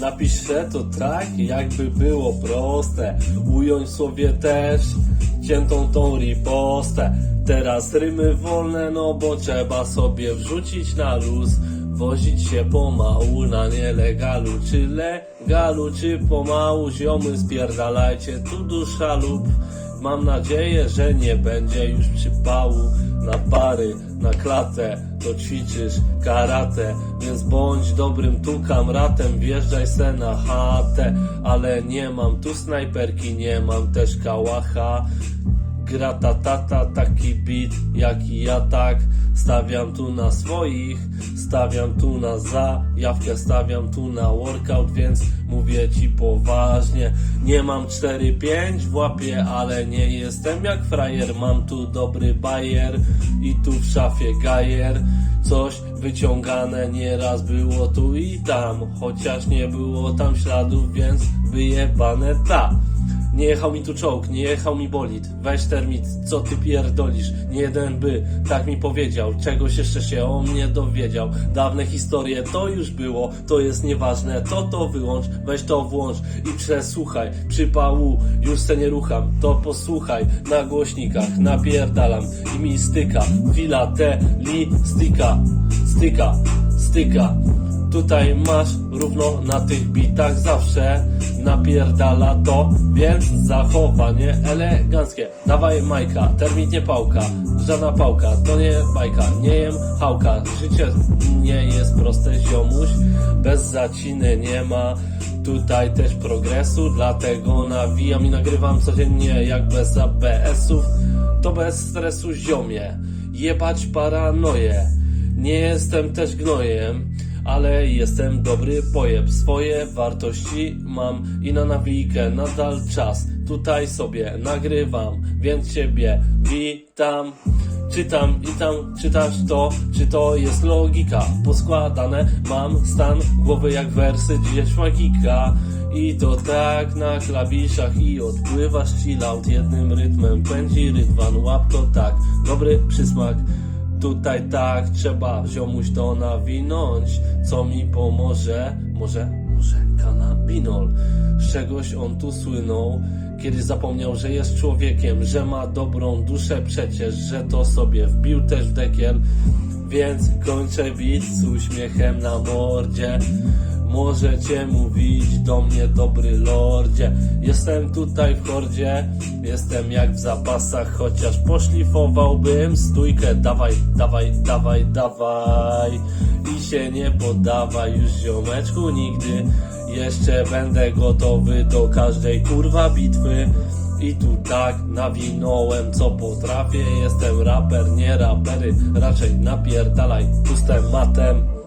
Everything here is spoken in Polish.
Napiszę to tak, jakby było proste. Ująć sobie też ciętą tą ripostę. Teraz rymy wolne, no bo trzeba sobie wrzucić na luz. Wozić się pomału na nielegalu, czy legalu, czy pomału. Ziomy spierdalajcie tu do szalup. Mam nadzieję, że nie będzie już przypału na pary, na klatę, to ćwiczysz karate, więc bądź dobrym tu kamratem, wjeżdżaj se na chatę, ale nie mam tu snajperki, nie mam też kałacha. Grata tata, taki beat jak i ja tak. Stawiam tu na swoich, stawiam tu na zajawkę Stawiam tu na workout, więc mówię ci poważnie. Nie mam 4-5 w łapie, ale nie jestem jak frajer. Mam tu dobry bajer i tu w szafie gajer. Coś wyciągane nieraz było tu i tam Chociaż nie było tam śladów, więc wyjebane ta nie jechał mi tu czołg, nie jechał mi bolid. Weź termit, co ty pierdolisz? Nie jeden by tak mi powiedział. Czegoś jeszcze się o mnie dowiedział. Dawne historie to już było, to jest nieważne. To to wyłącz, weź to włącz i przesłuchaj. Przypału, już se nie rucham. To posłuchaj na głośnikach, napierdalam i mi styka. Filatelistyka, styka, styka. Tutaj masz równo na tych bitach zawsze napierdala to, więc zachowanie eleganckie. Dawaj majka, termit nie pałka, żadna pałka, to nie bajka, nie jem hałka. Życie nie jest proste, ziomuś, bez zaciny nie ma. Tutaj też progresu, dlatego nawijam i nagrywam codziennie jak bez ABS-ów. To bez stresu ziomie, jebać paranoję. Nie jestem też gnojem, ale jestem dobry pojeb. Swoje wartości mam i na nawijkę nadal czas. Tutaj sobie nagrywam, więc ciebie witam. Czytam i tam czytasz to, czy to jest logika poskładane. Mam stan głowy jak wersy gdzieś magika. I to tak na klawiszach i odpływasz chillout jednym rytmem. Pędzi rydwan, łap to tak, dobry przysmak. Tutaj tak trzeba ziomuś to nawinąć, co mi pomoże, może, może kanabinol. Z czegoś on tu słynął, kiedy zapomniał, że jest człowiekiem, że ma dobrą duszę przecież, że to sobie wbił też w dekiel. Więc kończę bit z uśmiechem na mordzie. Możecie mówić do mnie dobry lordzie. Jestem tutaj w hordzie Jestem jak w zapasach Chociaż poszlifowałbym stójkę. Dawaj, dawaj, dawaj, dawaj. I się nie poddawaj już ziomeczku nigdy. Jeszcze będę gotowy do każdej kurwa bitwy. I tu tak nawinąłem co potrafię. Jestem raper, nie rapery. Raczej napierdalaj pustym matem